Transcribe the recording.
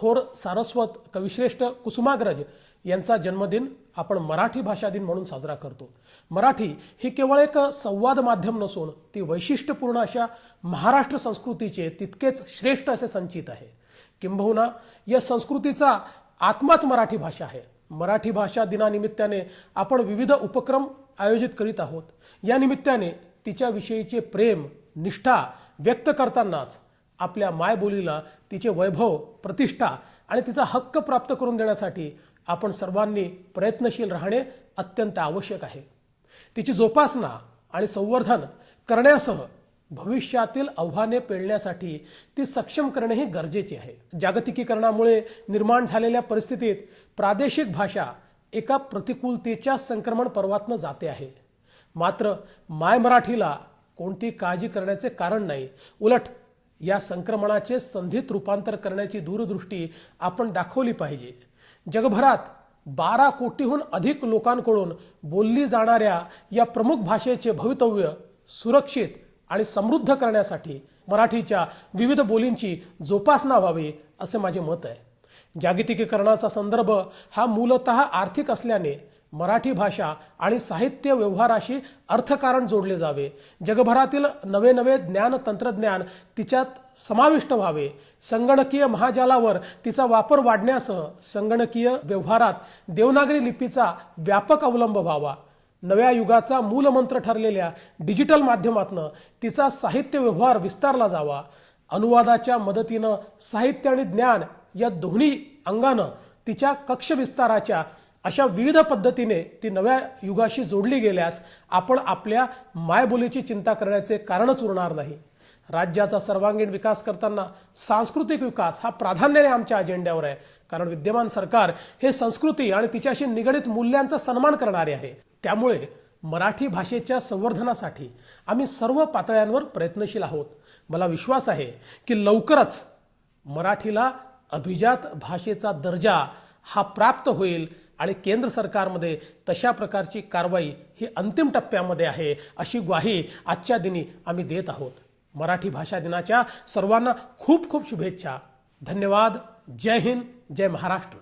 थोर सारस्वत कविश्रेष्ठ कुसुमाग्रज यांचा जन्मदिन आपण मराठी भाषा दिन म्हणून साजरा करतो. मराठी ही केवळ एक संवाद माध्यम नसून ती वैशिष्ट्यपूर्ण अशा महाराष्ट्र संस्कृतीचे तितकेच श्रेष्ठ असे संचित आहे. किंबहुना या संस्कृतीचा आत्माच मराठी भाषा आहे. मराठी भाषा दिनानिमित्ताने आपण विविध उपक्रम आयोजित करीत आहोत. या निमित्ताने तिच्याविषयीचे प्रेम निष्ठा व्यक्त करतानाच आपल्या मायबोलीला तिचे वैभव प्रतिष्ठा आणि तिचा हक्क प्राप्त करून देण्यासाठी आपण सर्वांनी प्रयत्नशील राहणे अत्यंत आवश्यक आहे. तिची जोपासना आणि संवर्धन करण्यासह भविष्यातील आव्हाने पेलण्यासाठी ती सक्षम करणेही गरजेचे आहे. जागतिकीकरणामुळे निर्माण झालेल्या परिस्थितीत प्रादेशिक भाषा एका प्रतिकूलतेच्या संक्रमण पर्वातनं जाते आहे. मात्र माय मराठीला कोणती काळजी करण्याचे कारण नाही. उलट या संक्रमणाचे संधीत रूपांतर करण्याची दूरदृष्टी आपण दाखवली पाहिजे. जगभरात बारा कोटीहून अधिक लोकांकडून बोलली जाणाऱ्या या प्रमुख भाषेचे भवितव्य सुरक्षित आणि समृद्ध करण्यासाठी मराठीच्या विविध बोलींची जोपासना व्हावी असे माझे मत आहे. जागतिकीकरणाचा संदर्भ हा मूलतः आर्थिक असल्याने मराठी भाषा आणि साहित्य व्यवहाराशी अर्थकारण जोडले जावे. जगभरातील नवे नवे ज्ञान तंत्रज्ञान तिच्यात समाविष्ट व्हावे. संगणकीय महाजालावर तिचा वापर वाढण्यासह संगणकीय व्यवहारात देवनागरी लिपीचा व्यापक अवलंब व्हावा. नव्या युगाचा मूलमंत्र ठरलेल्या डिजिटल माध्यमातनं तिचा साहित्य व्यवहार विस्तारला जावा. अनुवादाच्या मदतीनं साहित्य आणि ज्ञान या दोन्ही अंगानं तिच्या कक्ष विस्ताराच्या अशा विविध पद्धतीने ती नव्या युगाशी जोडली गेल्यास आपण आपल्या मायबोलीची चिंता करण्याचे कारणच उरणार नाही. राज्याचा सर्वांगीण विकास करताना सांस्कृतिक विकास हा प्राधान्याने आमच्या अजेंड्यावर आहे. कारण विद्यमान सरकार हे संस्कृती आणि तिच्याशी निगडित मूल्यांचा सन्मान करणारे आहे. त्यामुळे मराठी भाषेच्या संवर्धनासाठी आम्ही सर्व पातळ्यांवर प्रयत्नशील आहोत. मला विश्वास आहे की लवकरच मराठीला अभिजात भाषेचा दर्जा हा प्राप्त होईल आणि केंद्र सरकारमध्ये तशा प्रकारची कारवाई ही अंतिम टप्प्यामध्ये आहे अशी ग्वाही आजच्या दिनी आम्ही देत आहोत. मराठी भाषा दिनाच्या सर्वांना खूप खूप शुभेच्छा. धन्यवाद. जय हिंद. जय महाराष्ट्र.